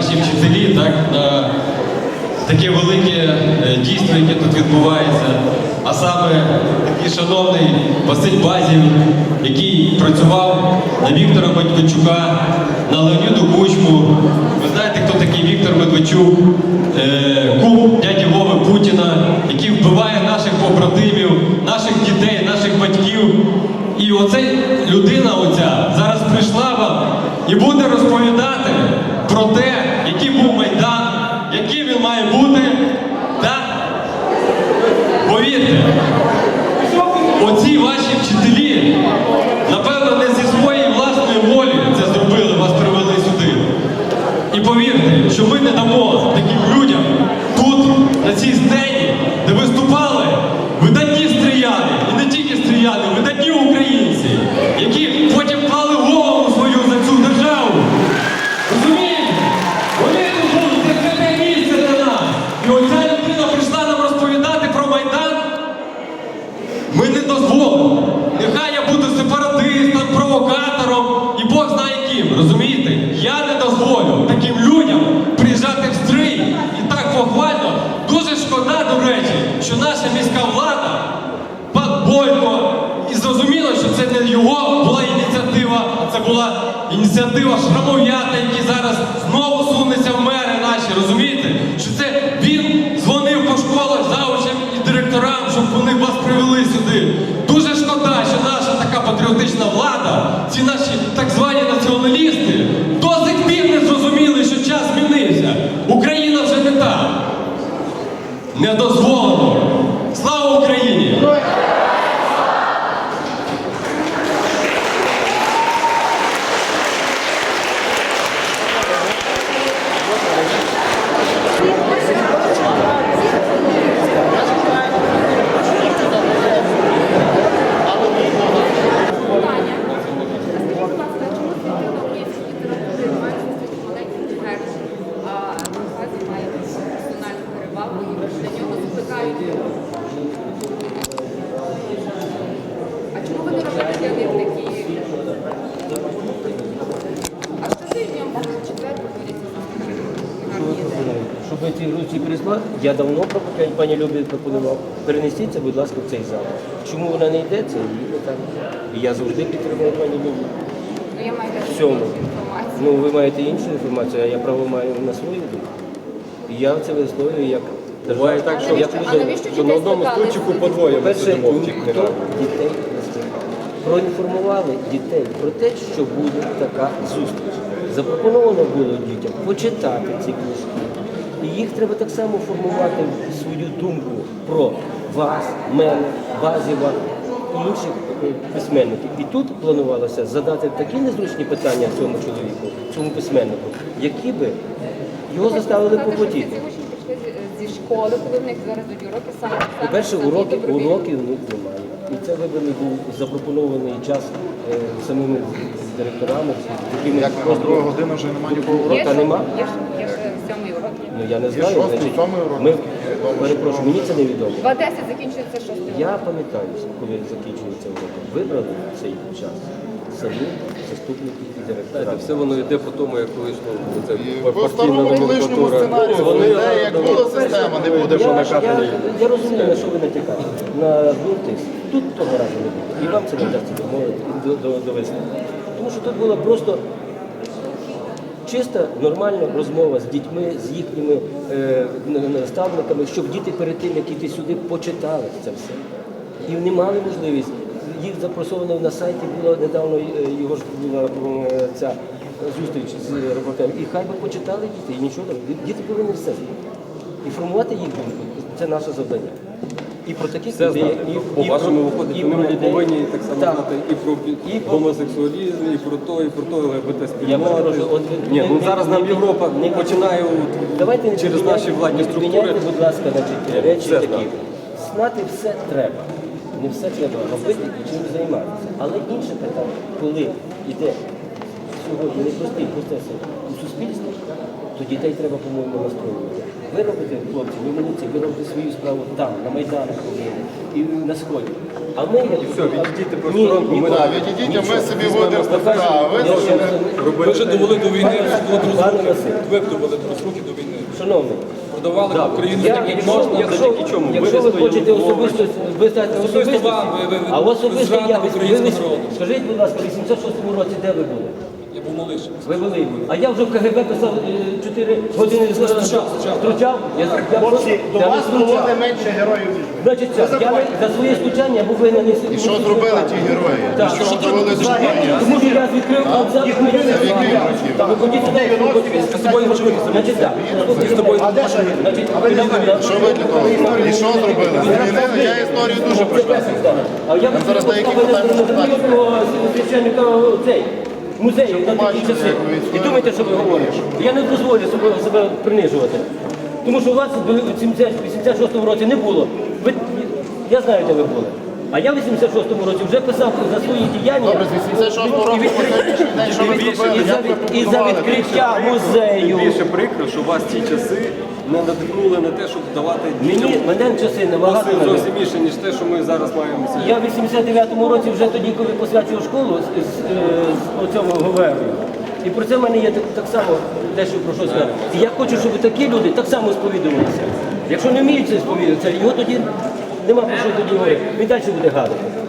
ваші вчителі, так, на таке велике е, дійство, яке тут відбувається. А саме такий шановний Василь Базів, який працював на Віктора Батькачука, на Леоніду Кучму. Ви знаєте, хто такий Віктор Медведчук, е, кум дяді Вови Путіна, який вбиває наших побратимів, наших дітей, наших батьків. І оця людина оця зараз прийшла вам і буде розповідати про те, який був Майдан, який він має бути. Так? Повірте, оці ваші вчителі, напевно, не зі своєї власної волі це зробили, вас привели сюди. І повірте, що ми не дамо таким людям тут, на цій сцені, де виступали була ініціатива Шрамов'ята, який зараз знову сунеться в мери наші. Розумієте? Що це він дзвонив по школах заучам і директорам, щоб вони вас привели сюди. Дуже шкода, що наша така патріотична влада, ці наші так звані націоналісти, до сих пір не зрозуміли, що час змінився. Україна вже не та. Не дозволено. Слава Україні! Питання. Скажіть, будь ласка, чому Світлана Української літератури має зустріч маленький твердь, а наразі має персональну перевагу і для нього закликають його? А чому ви не робите для них такі? А що ти в четвер? Щоб ці гроші прийшла, я давно пані Любі пропонував. Перенесіться, будь ласка, в цей зал. Чому вона не йде, це її питання. І я завжди підтримую пані Любі. Ну я маю В цьому. інформацію. Ну, ви маєте іншу інформацію, а я право маю на свою думку. І я це висловлюю як Буває так, що, навіщо- що на одному стульчику по двоє ми сидимо в цих книгах. дітей. Проінформували дітей про те, що буде така зустріч. Запропоновано було дітям почитати ці книжки. І їх треба так само формувати свою думку про вас, мене, Базіва і інших е, письменників. І тут планувалося задати такі незручні питання цьому чоловіку, цьому письменнику, які би його заставили попотіти. Школи, коли в них зараз йдуть уроки саме. По-перше, самі уроки, уроків в них немає. І це виборний був запропонований час е, самими директорами, якими Як на другу годину вже немає нікого Є урока ще- нема. Є ще, є ще сьомий урок. є. Ну я не Є знаю. шостий, значить, сьомий урок. Ми, перепрошую, мені це невідомо. 2.10 закінчується шостий. Я пам'ятаю, коли закінчується урок. Вибрали цей час самі заступники і директори. Все воно йде по тому, як колишньому це партійна по старому колишньому номенклатура. сценарію Вони йде, як була система, не буде, що я, я, кафедрі. я розумію, на що ви натякаєте. На бунтис. Тут того разу не буде. І вам це не вдасться домовити і до- до- довести. Тому що тут була просто чиста, нормальна розмова з дітьми, з їхніми е, наставниками, щоб діти перед тим, як іти сюди, почитали це все. І вони мали можливість. Їх запросовано на сайті було недавно е, його ж була е, ця зустріч з репортером. І хай би почитали діти, і нічого. Діти повинні все. І формувати їх думку це наше завдання. І про таких Все людей, знати. і, По і вашому про- виходить, і вони про людей. повинні так само Так. знати і про І про- гомосексуалізм, і про то, і про то ЛГБТ Я спільноти. от ви- Ні, ну не- зараз не- нам не- Європа не- починає от Давайте не через наші владні не структури. будь ласка, значить, речі Все такі. знати. Знати все треба. Не все треба робити і чим займатися. Але інше питання, коли йде сьогодні непрості процеси у суспільстві, то дітей треба, по-моєму, настроювати. Ви робите, хлопці, ви молодці, ви робите свою справу там, на Майданах і на Сході. А ми як все, відійдіть Ні, сторонку, ми. Так, відійдіть, а ми собі будемо Покажемо. ви ж Ви вже довели до війни, довели до Пане. Василь. Ви б довели до до війни. Шановний, Продавали Україну я, як якщо, можна. якщо, завдяки чому? якщо ви Винести хочете його особисто, ви стати Особисто особисто, вам, ви- ви- ви а особисто зрадник я, ви, ви- народу. скажіть, будь ласка, в 86-му році де ви були? Я був малишим. Ви були. А я вже в КГБ писав 4 години стручав. стручав. Я, я, Хлопці, до я вас стручав. проводить менше героїв, ніж ви. Значить, так, я не- за своє стучання я був винений. І що зробили ті герої? Так. До чого довели життя? Тому що я відкрив абзац. Це. Так, ви ходіть сюди, я з тобою говорити. Значить так. З тобою. Значить, Що ви для того? І що зробили? Змінили? Я історію дуже прекрасно. А я Там зараз деякі питання одного священника цей музею на такі часи. І думайте, що ви говорите. Я не дозволю себе, себе принижувати. Тому що у вас в 86-му році не було. Ви, я знаю, де ви були. А я в 86-му році вже писав за свої діяння. Добре, з 86-го року І по сьогоднішній день, що ви і за- Як ви І за побудували? відкриття музею. Більше прикро, що вас ті часи не надихнули на те, щоб давати Мені мене часи набагато. мене. зовсім більше, ніж те, що ми зараз маємо. Я в 89-му році вже тоді, коли посвячував школу з, з, е, з оцього говерлю. І про це в мене є так, так само дещо про що сказати. І я хочу, щоб такі люди так само сповідувалися. Якщо не вміють це сповідуватися, його тоді нема про що тоді говорити. Він далі буде гадати.